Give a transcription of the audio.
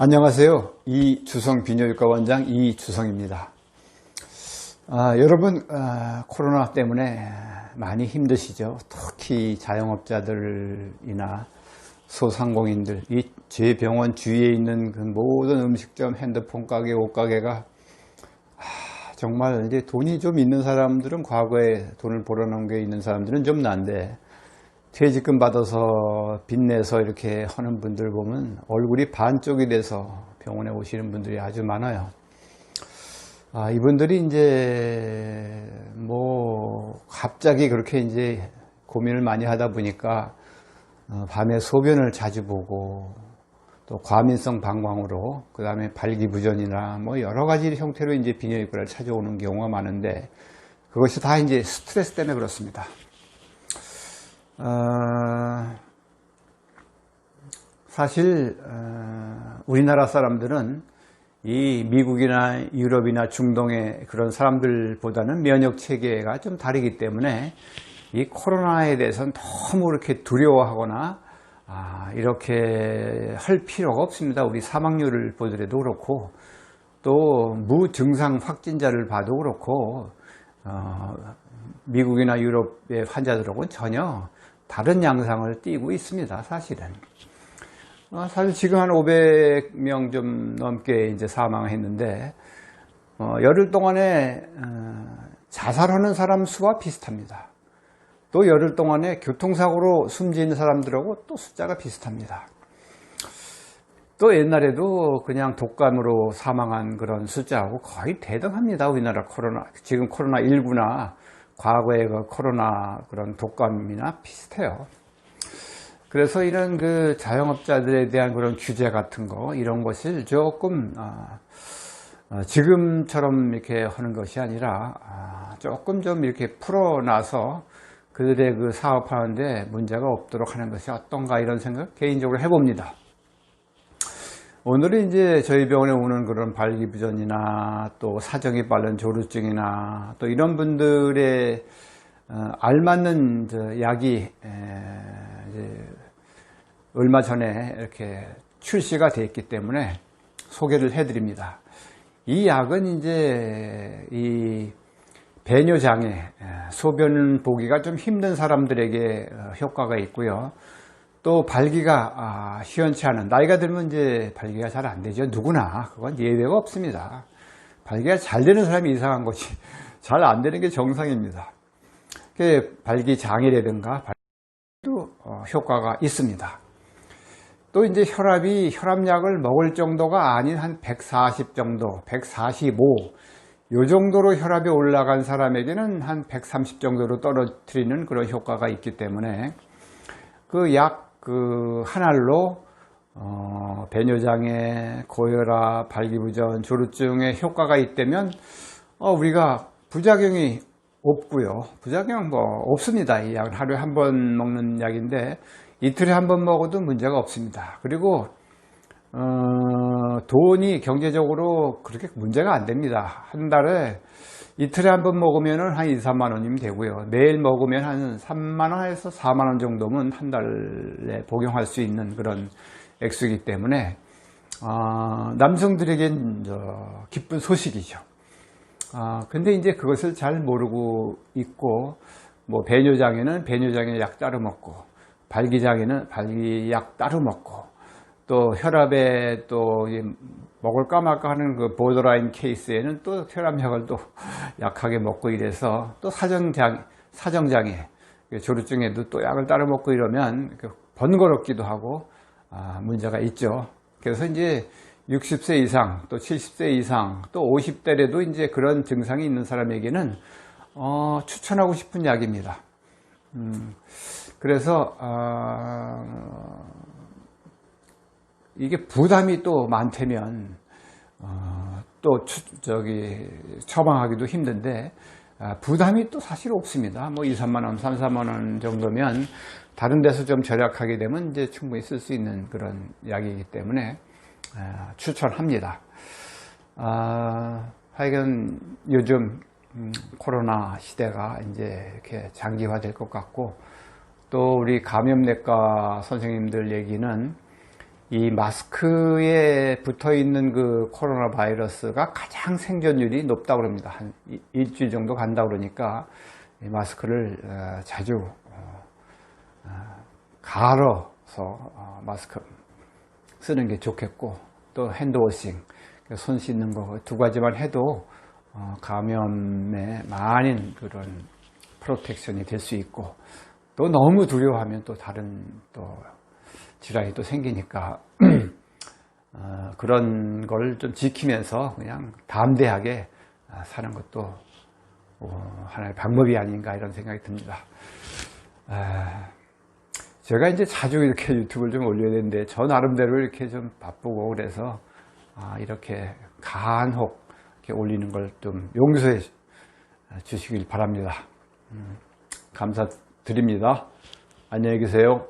안녕하세요. 이주성 비뇨기과 원장 이주성입니다. 아, 여러분 아, 코로나 때문에 많이 힘드시죠. 특히 자영업자들이나 소상공인들, 이 제 병원 주위에 있는 그 모든 음식점, 핸드폰 가게, 옷 가게가 아, 정말 이제 돈이 좀 있는 사람들은 과거에 돈을 벌어놓은 게 있는 사람들은 좀 난데 퇴직금 받아서 빚내서 이렇게 하는 분들 보면 얼굴이 반쪽이 돼서 병원에 오시는 분들이 아주 많아요. 아, 이분들이 이제 뭐 갑자기 그렇게 이제 고민을 많이 하다 보니까 어, 밤에 소변을 자주 보고 또 과민성 방광으로 그 다음에 발기부전이나 뭐 여러 가지 형태로 이제 비뇨기과를 찾아오는 경우가 많은데 그것이 다 이제 스트레스 때문에 그렇습니다. 어, 사실 어, 우리나라 사람들은 이 미국이나 유럽이나 중동의 그런 사람들보다는 면역 체계가 좀 다르기 때문에 이 코로나에 대해서는 너무 이렇게 두려워하거나 아, 이렇게 할 필요가 없습니다. 우리 사망률을 보더라도 그렇고 또 무증상 확진자를 봐도 그렇고 어, 미국이나 유럽의 환자들하고는 전혀 다른 양상을 띠고 있습니다. 사실은. 어, 사실 지금 한 500명 좀 넘게 이제 사망했는데, 어, 열흘 동안에 어, 자살하는 사람 수와 비슷합니다. 또 열흘 동안에 교통사고로 숨진 사람들하고 또 숫자가 비슷합니다. 또 옛날에도 그냥 독감으로 사망한 그런 숫자하고 거의 대등합니다. 우리나라 코로나, 지금 코로나19나 과거의 그 코로나 그런 독감이나 비슷해요. 그래서 이런 그 자영업자들에 대한 그런 규제 같은 거 이런 것을 조금 어, 어, 지금처럼 이렇게 하는 것이 아니라 아, 조금 좀 이렇게 풀어놔서 그들의 그 사업하는데 문제가 없도록 하는 것이 어떤가 이런 생각 개인적으로 해봅니다. 오늘은 이제 저희 병원에 오는 그런 발기부전이나 또 사정이 빠른 조루증이나 또 이런 분들의 어, 알맞는 저 약이 얼마 전에 이렇게 출시가 되었기 때문에 소개를 해드립니다. 이 약은 이제 이 배뇨장애, 소변 보기가 좀 힘든 사람들에게 어, 효과가 있고요. 또 발기가 아, 시원치 않은 나이가 들면 이제 발기가 잘 안 되죠. 누구나 그건 예외가 없습니다. 발기가 잘 되는 사람이 이상한 거지 잘 안 되는 게 정상입니다. 발기 장애라든가 발기도 어, 효과가 있습니다. 또 이제 혈압이 혈압약을 먹을 정도가 아닌 한 140 정도, 145, 요 정도로 혈압이 올라간 사람에게는 한 130 정도로 떨어뜨리는 그런 효과가 있기 때문에 그 약 그 한 알로 어, 배뇨장애, 고혈압, 발기부전, 조루증에 효과가 있다면 어, 우리가 부작용이 없고요. 부작용 뭐 없습니다. 이 약은 하루에 한 번 먹는 약인데 이틀에 한 번 먹어도 문제가 없습니다. 그리고 어, 돈이 경제적으로 그렇게 문제가 안 됩니다. 한 달에 이틀에 한 번 먹으면 한 2, 3만 원이면 되고요. 매일 먹으면 한 3만 원에서 4만 원 정도면 한 달에 복용할 수 있는 그런 액수이기 때문에 어, 남성들에겐 기쁜 소식이죠. 아, 근데 이제 그것을 잘 모르고 있고 뭐 배뇨장애는 배뇨장애 약 따로 먹고 발기장애는 발기약 따로 먹고 또 혈압에 또 먹을까 말까 하는 그 보더라인 케이스에는 또 혈압약을 또 약하게 먹고 이래서 또 사정장, 사정장애, 조루증에도 또 약을 따로 먹고 이러면 그 번거롭기도 하고 아, 문제가 있죠. 그래서 이제 60세 이상, 또 70세 이상, 또 50대에도 이제 그런 증상이 있는 사람에게는 어, 추천하고 싶은 약입니다. 음, 그래서 어, 이게 부담이 또 많다면 어, 또 추, 저기 처방하기도 힘든데 아, 부담이 또 사실 없습니다. 뭐 2, 3만 원, 3, 4만 원 정도면 다른 데서 좀 절약하게 되면 이제 충분히 쓸 수 있는 그런 약이기 때문에 에, 추천합니다. 아, 하여간 요즘 음, 코로나 시대가 이제 이렇게 장기화될 것 같고 또 우리 감염내과 선생님들 얘기는 이 마스크에 붙어 있는 그 코로나 바이러스가 가장 생존율이 높다고 그럽니다. 한 이- 일주일 정도 간다 그러니까 이 마스크를 어, 자주 어, 어, 갈아서 어, 마스크 쓰는 게 좋겠고 또 핸드워싱 손 씻는 거 두 가지만 해도 어, 감염에 많은 그런 프로텍션이 될 수 있고 또 너무 두려워하면 또 다른 또 질환이 또 생기니까 어, 그런 걸 좀 지키면서 그냥 담대하게 아, 사는 것도 어, 하나의 방법이 아닌가 이런 생각이 듭니다. 아, 제가 이제 자주 이렇게 유튜브를 좀 올려야 되는데 저 나름대로 이렇게 좀 바쁘고 그래서 아, 이렇게 간혹 이렇게 올리는 걸 좀 용서해 주시길 바랍니다. 음, 감사드립니다. 안녕히 계세요.